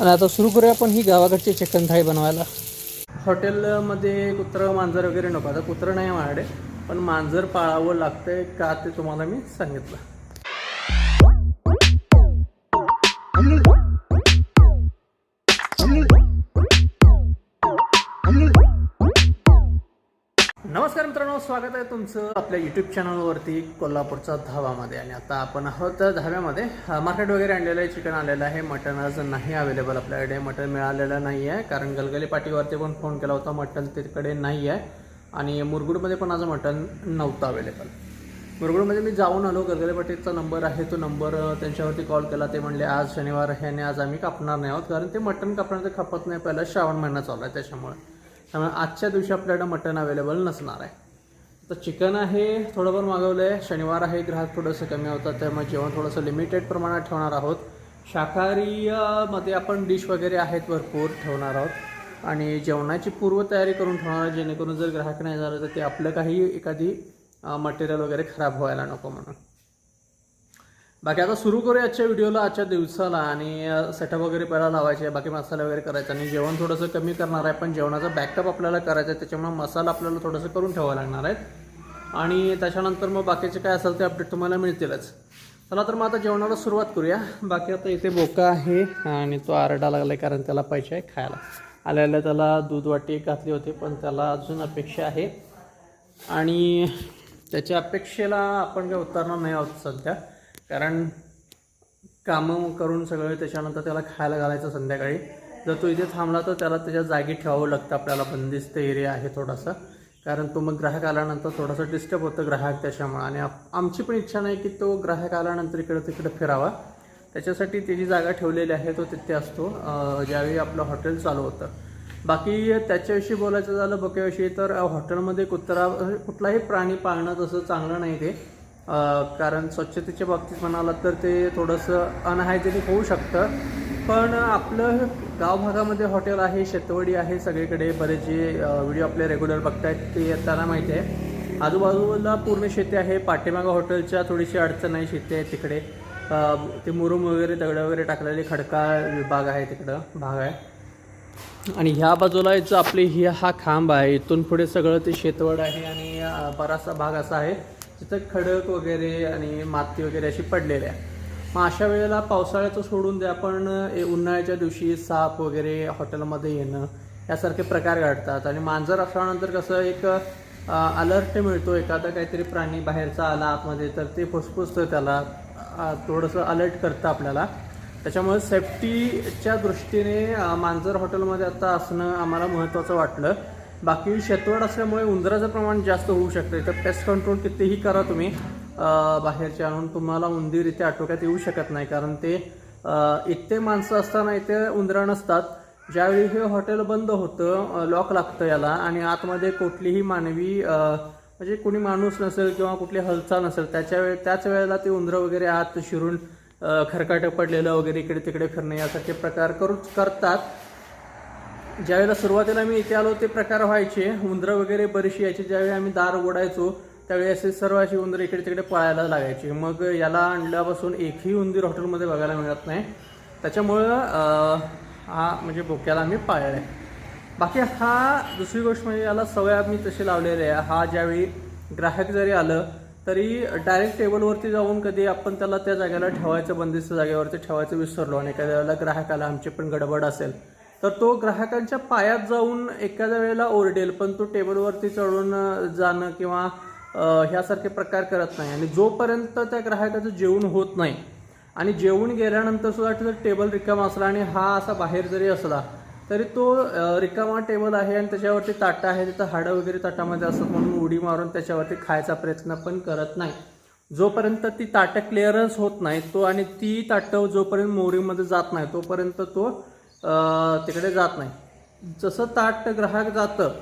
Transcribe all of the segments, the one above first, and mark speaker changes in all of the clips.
Speaker 1: आणि आता सुरू करूया आपण ही गावाकडची चिकन थाळी बनवायला. हॉटेलमध्ये कुत्रं मांजर वगैरे नको. आता कुत्रं नाही माझ्याकडे पण मांजर पाळावं लागतंय का ते तुम्हाला मी सांगितलं. नमस्कार मित्रांनो स्वागत आहे तुमचं आपल्या यूट्यूब चॅनलवरती कोल्हापूरचा धावामध्ये. आणि आता आपण आहोत धाव्यामध्ये. मार्केट वगैरे आणलेलं आहे चिकन आलेलं आहे मटन आज नाही अवेलेबल आपल्याकडे. मटन मिळालेलं नाही आहे कारण गलगली पाटीवरती पण फोन केला होता मटन तिकडे नाही आहे. आणि मुरगुडमध्ये पण आज मटन नव्हतं अवेलेबल मुरगुडमध्ये मी जाऊन आलो गलगली पाटीचा नंबर आहे तो नंबर त्यांच्यावरती कॉल केला. ते म्हणले आज शनिवार आहे आणि आज आम्ही कापणार नाही आहोत कारण ते मटन कापणार ते खपत नाही पहिला श्रावण महिना चालू आहे त्याच्यामुळे. त्यामुळे आजच्या दिवशी आपल्याकडं मटण अवेलेबल नसणार आहे. तर चिकन आहे थोडंफार मागवलं आहे शनिवार आहे ग्राहक थोडंसं कमी होतं त्यामुळे जेवण थोडंसं लिमिटेड प्रमाणात ठेवणार आहोत. शाकाहारीमध्ये आपण डिश वगैरे आहेत भरपूर ठेवणार आहोत. आणि जेवणाची पूर्वतयारी करून ठेवणार आहोत जेणेकरून जर ग्राहक नाही झालं तर ते आपलं काही एखादी मटेरियल वगैरे खराब व्हायला नको म्हणून. बाकी आता सुरू करूया आजच्या व्हिडिओला आजच्या दिवसाला आणि सेटअप वगैरे पहिला लावायचे बाकी मसाला वगैरे करायचा आणि जेवण थोडंसं कमी करणार आहे पण जेवणाचा बॅकअप आपल्याला करायचा आहे त्याच्यामुळे मसाला आपल्याला थोडंसं करून ठेवावं लागणार आहेत. आणि त्याच्यानंतर मग बाकीचे काय असेल ते अपडेट तुम्हाला मिळतीलच. चला तर मग आता जेवणाला सुरुवात करूया. बाकी आता इथे बोका आहे आणि तो आरडा लागला आहे कारण त्याला पाहिजे आहे खायला. आल्याला त्याला दूध वाटी घातली होती पण त्याला अजून अपेक्षा आहे. आणि त्याच्या अपेक्षेला आपण काय उतरणार नाही आहोत सध्या. कारण कामं करून सगळं त्याच्यानंतर त्याला खायला घालायचं संध्याकाळी. जर तो इथे थांबला तर त्याला त्याच्या जागी ठेवावं लागतं आपल्याला बंदिस्त एरिया आहे थोडासा. कारण तो मग ग्राहक आल्यानंतर थोडासा डिस्टर्ब होतं ग्राहक त्याच्यामुळे. आणि आमची पण इच्छा नाही की तो ग्राहक आल्यानंतर इकडं तिकडं फिरावा. त्याच्यासाठी त्याची जागा ठेवलेली आहे तो तिथे असतो. ज्यावेळी आपलं हॉटेल चालू होतं. बाकी त्याच्याविषयी बोलायचं झालं बक्याविषयी तर हॉटेलमध्ये कुत्रा कुठलाही प्राणी पाळणं तसं चांगलं नाही ते. कारण स्वच्छतेच्या बाबतीत म्हणाला तर ते थोडंसं अनहायजेनिक होऊ शकतं. पण आपलं गाव भागामध्ये हॉटेल आहे शेतवडी आहे सगळीकडे बरेच जे व्हिडिओ आपले रेग्युलर बघतायत ते त्यांना माहिती आहे. आजूबाजूला पूर्ण शेती आहे पाठीमागा हॉटेलच्या थोडीशी अडचण आहे शेती आहे तिकडे. ते मुरुम वगैरे दगडं वगैरे टाकलेले खडका विभाग आहे तिकडं भाग आहे. आणि ह्या बाजूला याचं आपली ही हा खांब आहे इथून पुढे सगळं ते शेतवड आहे आणि बराचसा भाग असा आहे. तिथं खडक वगैरे आणि माती वगैरे अशी पडलेली आहे मग अशा वेळेला पावसाळ्याचं सोडून द्या पण ए- उन्हाळ्याच्या दिवशी साप वगैरे हॉटेलमध्ये येणं यासारखे प्रकार घडतात. आणि मांजर असल्यानंतर कसं एक अलर्ट मिळतो एखादा काहीतरी प्राणी बाहेरचा आला आतमध्ये तर ते फुसफुसतं त्याला थोडंसं अलर्ट करतं आपल्याला. त्याच्यामुळे सेफ्टीच्या दृष्टीने मांजर हॉटेलमध्ये आता असणं आम्हाला महत्त्वाचं वाटलं. बाकी शेतवड असल्यामुळे उंदराचं प्रमाण जास्त होऊ शकतं तर पेस्ट कंट्रोल कितीही करा तुम्ही बाहेरच्या बाहेरचे आणून तुम्हाला उंदीर इथे आटोक्यात येऊ शकत नाही. कारण ते इतके इथे माणसं असताना इथे उंदरं नसतात. ज्यावेळी हे हॉटेल बंद होतं लॉक लागतं याला आणि आतमध्ये कुठलीही मानवी म्हणजे कोणी माणूस नसेल किंवा कुठली हालचाल नसेल त्याच्या वेळ त्याच वेळेला ते उंदरं वगैरे आत शिरून खरकाटं पडलेलं वगैरे इकडे तिकडे फिरणे यासारखे प्रकार करू करतात. ज्यावेळेला सुरुवातीला मी इथे आलो ते प्रकार व्हायचे. उंदरं वगैरे बरीशी यायची. ज्यावेळी आम्ही दार उघडायचो त्यावेळी असे सर्व अशी उंदरं इकडे तिकडे पळायला लागायची. मग याला आणल्यापासून एकही उंदीर हॉटेलमध्ये बघायला मिळत नाही. त्याच्यामुळं हा म्हणजे बोक्याला आम्ही पाळला आहे. बाकी हा दुसरी गोष्ट म्हणजे याला सवय आम्ही तशी लावलेली आहे. हा ज्यावेळी ग्राहक जरी आलं तरी डायरेक्ट टेबलवरती जाऊन कधी आपण त्याला त्या जागेला ठेवायचं बंदिस्त जागेवरती ठेवायचं विसरलो आणि एखाद्या वेळेला ग्राहक आला आमची पण गडबड असेल तर तो ग्राहकांच्या पायात जाऊन एखाद्या वेळेला ओरडेल पण तो टेबलवरती चढून जाणं किंवा ह्यासारखे प्रकार करत नाही. आणि जोपर्यंत त्या ग्राहकाचं जेवण होत नाही आणि जेवण गेल्यानंतर सुद्धा जर टेबल रिकामा असला आणि हा असा बाहेर जरी असला तरी तो रिकामा टेबल आहे आणि त्याच्यावरती ताटं आहे. तिथं हाडं वगैरे ताटामध्ये असतात म्हणून उडी मारून त्याच्यावरती खायचा प्रयत्न पण करत नाही. जोपर्यंत ती ताटं क्लिअरन्स होत नाही तो आणि ती ताटं जोपर्यंत मोरीमध्ये जात नाही तोपर्यंत तो तिकडे जात नाही. जसं ताट ग्राहक जातं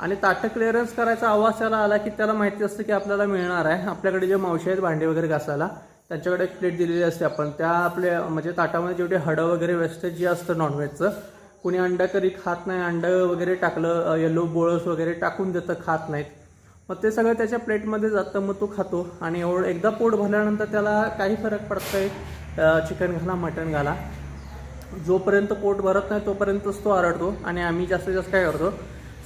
Speaker 1: आणि ताटं क्लिअरन्स करायचा आवाज त्याला आला की त्याला माहिती असतं की आपल्याला मिळणार आहे. आपल्याकडे जे मावशी आहेत भांडे वगैरे घासायला त्यांच्याकडे एक प्लेट दिलेली असते आपण. त्या आपल्या म्हणजे ताटामध्ये जेवढे हडं वगैरे वेस्टेज जे असतं नॉनव्हेजचं कुणी अंडा करी खात नाही अंडं वगैरे टाकलं येलो बोळस वगैरे टाकून देतं खात नाहीत. मग ते सगळं त्याच्या प्लेटमध्ये जातं मग तो खातो. आणि एवढं एकदा पोट भरल्यानंतर त्याला काही फरक पडत नाही. चिकन घाला मटण घाला. जोपर्यंत पोट भरत नाही तोपर्यंतच तो आरडतो आणि आम्ही जास्तीत जास्त काय करतो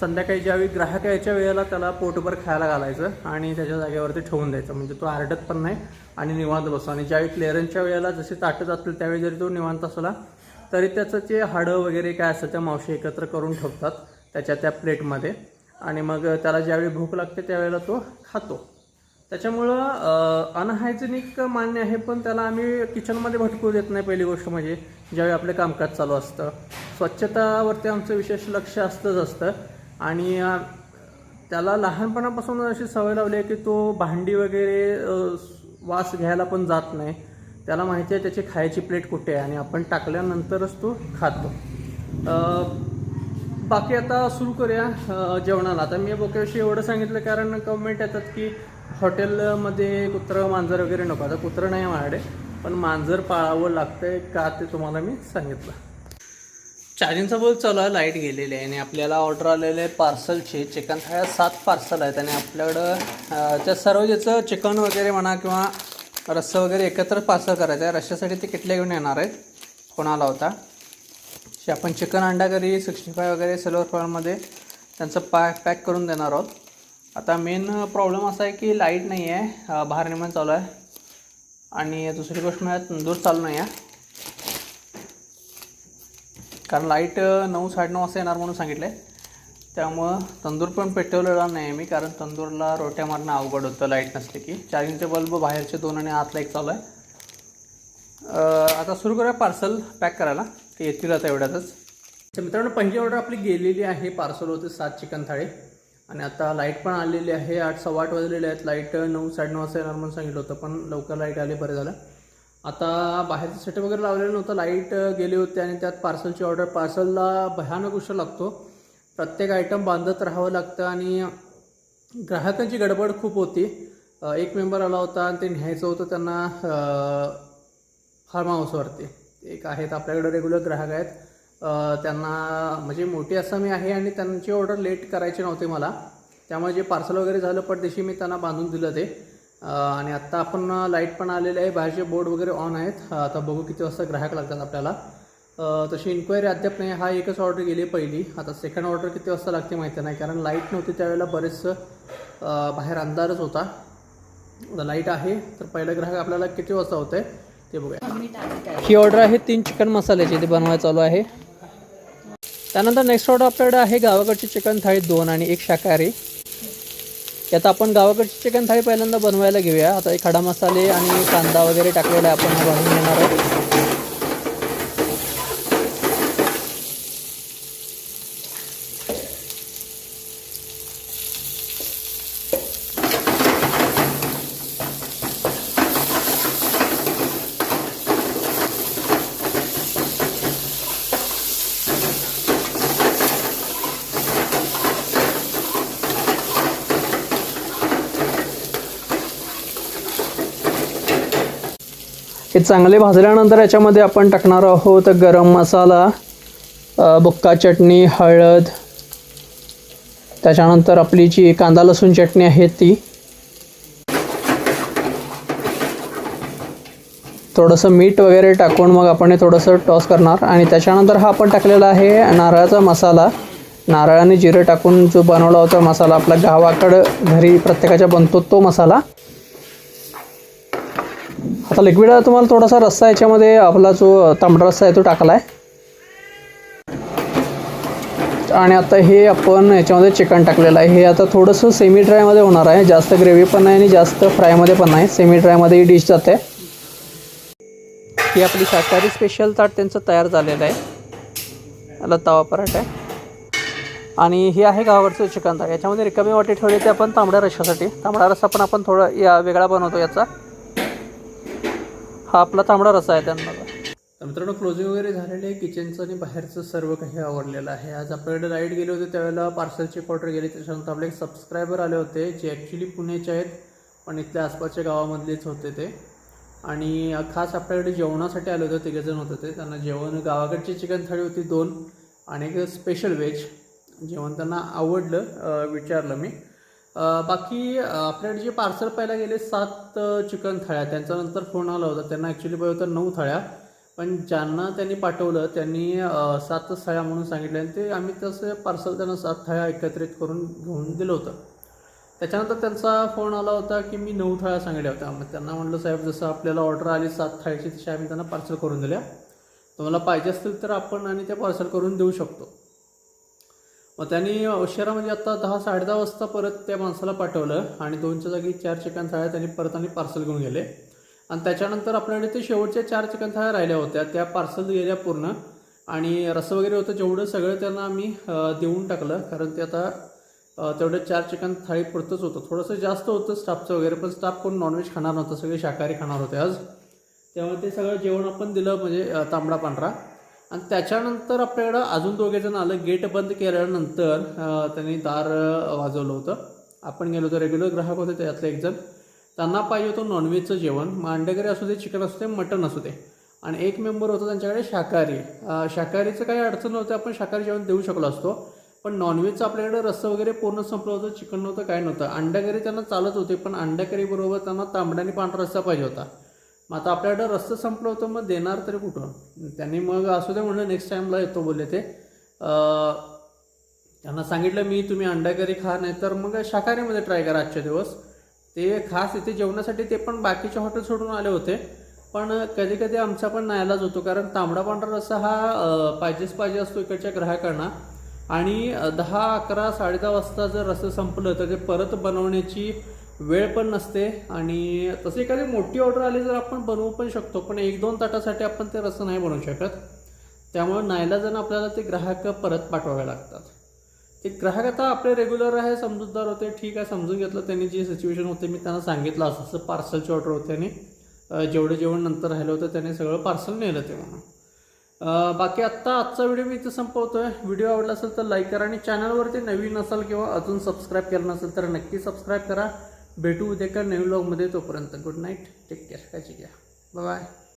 Speaker 1: संध्याकाळी ज्यावेळी ग्राहक यायच्या वेळेला त्याला पोटभर खायला घालायचं आणि त्याच्या जागेवरती ठेवून द्यायचं. म्हणजे तो आरडत पण नाही आणि निवांत बसतो. आणि ज्यावेळी क्लिअरन्सच्या वेळेला जसे ताटं जातील त्यावेळी जरी तो निवांत असला तरी त्याचं जे हाडं वगैरे काय असतं त्या मावशी एकत्र करून ठेवतात त्याच्या त्या प्लेटमध्ये. आणि मग त्याला ज्यावेळी भूक लागते त्यावेळेला तो खातो. त्याच्यामुळं अनहायजेनिक मान्य आहे पण त्याला आम्ही किचनमध्ये भटकू देत नाही पहिली गोष्ट म्हणजे ज्यावेळी आपले कामकाज चालू असतं. स्वच्छतावरती आमचं विशेष लक्ष असतंच असतं. आणि त्याला लहानपणापासून अशी सवय लावली आहे की तो भांडी वगैरे वास घ्यायला पण जात नाही. त्याला माहिती आहे त्याची खायची प्लेट कुठे आहे आणि आपण टाकल्यानंतरच तो खातो. बाकी आता सुरू करूया जेवणाला. आता मी बोक्याविषयी एवढं सांगितलं कारण कमेंट येतात की हॉटेलमध्ये कुत्रं मांजर वगैरे नको. आता कुत्रं नाही माझ्याकडे पण मांजर पाळावं लागतंय का ते तुम्हाला मी सांगितलं. चार्जिंगचा बोल चालू आहे लाइट गेलेली आहे आणि आपल्याला ऑर्डर आलेले पार्सलचे चिकन थाळ्या सात पार्सल आहेत आणि आपल्याकडं त्या सर्व ज्याचं चिकन वगैरे म्हणा किंवा रस्सा वगैरे एकत्र पार्सल करायचं आहे रश्श्यासाठी ते किटल्या घेऊन येणार आहेत कोणाला होता. आपण चिकन अंडा करी सिक्स्टी फाय वगैरे सिल्वर फॉईलमध्ये त्यांचं पॅक पॅक करून देणार आहोत. आता मेन प्रॉब्लेम असा आहे की लाइट नाही आहे बाहेर निर्माण चालू आहे. आणि दुसरी गोष्ट म्हणजे तंदूर चालू नाही आहे कारण लाइट नऊ साडेनऊ वाजता येणार म्हणून सांगितलं आहे त्यामुळं तंदूर पण पेटवलेला नाही मी कारण तंदूरला रोट्या मारणं अवघड होतं लाइट नसले की. चार्जिंगचे बल्ब बाहेरचे दोन आणि आतला एक चालू आहे. आता सुरू करूया पार्सल पॅक करायला. ते येतील आता एवढ्यातच. तर मित्रांनो पहिली ऑर्डर आपली गेलेली आहे पार्सल होते सात चिकन थाळी. आणि आता लाइट पण आलेली आहे. आठ सव्वा आठ वाजलेले आहेत. लाइट नऊ साडेनऊ वाजता येणार म्हणून सांगितलं होतं पण लवकर लाइट आली बरं झालं. आता बाहेरचं सेटअप वगैरे लावलेलं नव्हतं. लाइट गेली होती आणि त्यात पार्सलची ऑर्डर पार्सलला भयानक उशीर लागतो. प्रत्येक आयटम बांधत राहावं लागतं आणि ग्राहकांची गडबड खूप होती. एक मेंबर आला होता आणि ते न्यायचं होतं त्यांना फार्म हाऊसवरती एक आहेत आपल्याकडे रेग्युलर ग्राहक आहेत. त्यांना म्हणजे मोठी आसामी आहे आणि त्यांची ऑर्डर लेट करायची नव्हती मला. त्यामुळे जे पार्सल वगैरे झालं पडदेशी मी त्यांना बांधून दिलं ते. आणि आत्ता आपण लाइट पण आलेले आहे. बाहेरचे बोर्ड वगैरे ऑन आहेत. आता बघू किती वाजता ग्राहक लागतात आपल्याला. तशी इन्क्वायरी अद्याप नाही. हा एकच ऑर्डर गेली पहिली. आता सेकंड ऑर्डर किती वाजता लागते माहिती नाही. कारण लाइट नव्हती त्यावेळेला बरेचसं बाहेर अंधारच होता. लाइट आहे. तर पहिलं ग्राहक आपल्याला किती वाजता होतं आहे ते बघूया. ही ऑर्डर आहे तीन चिकन मसाल्याची. ते बनवायला चालू आहे. त्यानंतर नेक्स्ट ऑर्डर आपल्याकडे आहे गावाकडची चिकन थाळी दोन आणि एक शाकाहारी. आता आपण गावाकडची चिकन थाळी पहिल्यांदा बनवायला घेऊया. आता एक खडा मसाले आणि कांदा वगैरे टाकलेला आहे आपण बनवून घेणार आहोत. हे चांगले भाजल्यानंतर याच्यामध्ये आपण टाकणार आहोत गरम मसाला बुक्का चटणी हळद. त्याच्यानंतर आपली जी कांदा लसूण चटणी आहे ती. थोडंसं मीठ वगैरे टाकून मग आपण हे थोडंसं टॉस करणार. आणि त्याच्यानंतर हा आपण टाकलेला आहे नारळाचा मसाला. नारळ आणि जिरं टाकून जो बनवला होता मसाला आपला गावाकडं घरी प्रत्येकाच्या बनतो तो मसाला. आता लिक्विड तुम्हाला थोडासा रस्सा याच्यामध्ये आपला जो तांबडा रस्सा आहे तो टाकला आहे आणि आता हे आपण याच्यामध्ये चिकन टाकलेलं आहे. हे आता थोडंसं सेमी ड्रायमध्ये होणार आहे. जास्त ग्रेव्ही पण नाही आणि जास्त फ्रायमध्ये पण नाही. सेमी ड्रायमध्ये ही डिश जाते. ही आपली शाकाहारी स्पेशल ताट त्यांचं तयार झालेलं आहे. याला तवा पराठा आहे. आणि हे आहे गावाकडचं चिकन ताट. याच्यामध्ये रिकामी वाटी ठेवली ते आपण तांबड्या रश्श्यासाठी. तांबडा रस्सा पण आपण थोडा या वेगळा बनवतो याचा. हा आपला तांबडा रस्सा आहे त्यांना. तर मित्रांनो क्लोजिंग वगैरे झालेलं आहे. किचनचं आणि बाहेरचं सर्व काही आवडलेलं आहे. आज आपल्याकडे लाइट गेले होते त्यावेळेला पार्सलची ऑर्डर गेली. त्याच्यानंतर आपले एक सबस्क्रायबर आले होते जे ॲक्च्युली पुण्याचे आहेत पण इथल्या आसपासच्या गावामधलेच होते ते. आणि खास आपल्याकडे जेवणासाठी आले होते तिघेजण होते ते. त्यांना जेवण गावाकडची चिकन थाळी होती दोन आणि एक स्पेशल व्हेज जेवण त्यांना आवडलं विचारलं मी. बाकी आपल्याकडे जे पार्सल पाहायला गेले सात चिकन थाळ्या. त्यांच्यानंतर फोन आला होता. त्यांना ॲक्च्युली पाहिजे होतं नऊ थाळ्या. पण ज्यांना त्यांनी पाठवलं त्यांनी सातच थाळ्या म्हणून सांगितलं. आणि ते आम्ही तसं पार्सल त्यांना सात थाळ्या एकत्रित करून घेऊन दिलं होतं. त्याच्यानंतर त्यांचा फोन आला होता की मी नऊ थाळ्या सांगितल्या होत्या. मग त्यांना म्हटलं साहेब जसं आपल्याला ऑर्डर आली सात थाळ्याची तशी आम्ही त्यांना पार्सल करून दिल्या. तुम्हाला पाहिजे असतील तर आपण आणि त्या पार्सल करून देऊ शकतो. मग त्यांनी उशिरामध्ये म्हणजे आता दहा साडे दहा वाजता परत त्या माणसाला पाठवलं आणि दोनच्या जागी चार चिकन थाळ्या त्यांनी परत आणि पार्सल घेऊन गेले. आणि त्याच्यानंतर आपल्याकडे ते शेवटच्या चार चिकन थाळ्या राहिल्या होत्या. त्या पार्सल गेल्या पूर्ण. आणि रस्सा वगैरे होतं जेवढं सगळं त्यांना आम्ही देऊन टाकलं. कारण ते आता तेवढं चार चिकन थाळी पुरतंच होतं. थोडंसं जास्त होतं स्टाफचं वगैरे पण स्टाफ कोण नॉनव्हेज खाणार नव्हतं. सगळे शाकाहारी खाणार होते आज. त्यामुळे ते सगळं जेवण आपण दिलं म्हणजे तांबडा पांढरा. आणि त्याच्यानंतर आपल्याकडं अजून दोघे जण आलं गेट बंद केल्यानंतर त्यांनी दार वाजवलं होतं. आपण गेलो होतो रेग्युलर ग्राहक होते त्यातले एक जण. त्यांना पाहिजे होतं नॉनव्हेजचं जेवण. मग असू दे चिकन असू दे मटण असू दे. आणि एक मेंबर होता त्यांच्याकडे शाकाहारी. शाकाहारीचं काही अडचण नव्हतं आपण शाकाहारी जेवण देऊ शकलो असतो. पण नॉनव्हेजचं आपल्याकडे रस्सं वगैरे पूर्ण संपलं होतं चिकन नव्हतं काय नव्हतं. अंड्याकरी त्यांना चालत होते पण अंड्याकरीबरोबर त्यांना तांबड्याने आणि पांढरा रस्सा पाहिजे होता. मग आता आपल्याकडं रस्तं संपलं होतं मग देणार तरी कुठं? त्यांनी मग असू दे म्हणलं नेक्स्ट टाईमला येतो बोलले ते. त्यांना सांगितलं मी तुम्ही अंडाकरी खा नाही तर मग शाकाहारीमध्ये ट्राय करा आजच्या दिवस. ते खास इथे जेवणासाठी ते पण बाकीचे हॉटेल सोडून आले होते. पण कधी कधी आमचा पण नायलाज होतो कारण तांबडा पांढरा रस्सा हा पाहिजेच पाहिजे असतो इकडच्या ग्राहकांना. आणि दहा अकरा साडेदहा वाजता जर रस्सं संपलं तर ते परत बनवण्याची वेळ पण नसते आणि तसे एखादी मोठी ऑर्डर आली तर आपण बनवू पण शकतो पण एक दोन ताटासाठी आपण ते रसं नाही बनवू शकत. त्यामुळे नाईलाजानं आपल्याला ते ग्राहक परत पाठवावे लागतात. ते ग्राहक आता आपले रेग्युलर आहे समजूतदार होते ठीक आहे समजून घेतलं. त्यांनी जी सिच्युएशन होते मी त्यांना सांगितलं असं असं पार्सलची ऑर्डर होती आणि जेवढे जेवढं जेवण नंतर राहिलं होतं त्याने सगळं पार्सल नेलं ते म्हणून. बाकी आत्ता आजचा व्हिडिओ मी इथं आहे व्हिडिओ आवडला असेल तर लाईक करा आणि चॅनलवरती नवीन असाल किंवा अजून सबस्क्राईब केलं नसेल तर नक्की सबस्क्राईब करा. भेटू उद्या का नवीन ब्लॉगमध्ये तोपर्यंत गुड नाईट टेक केअर काळजी घ्या. बाय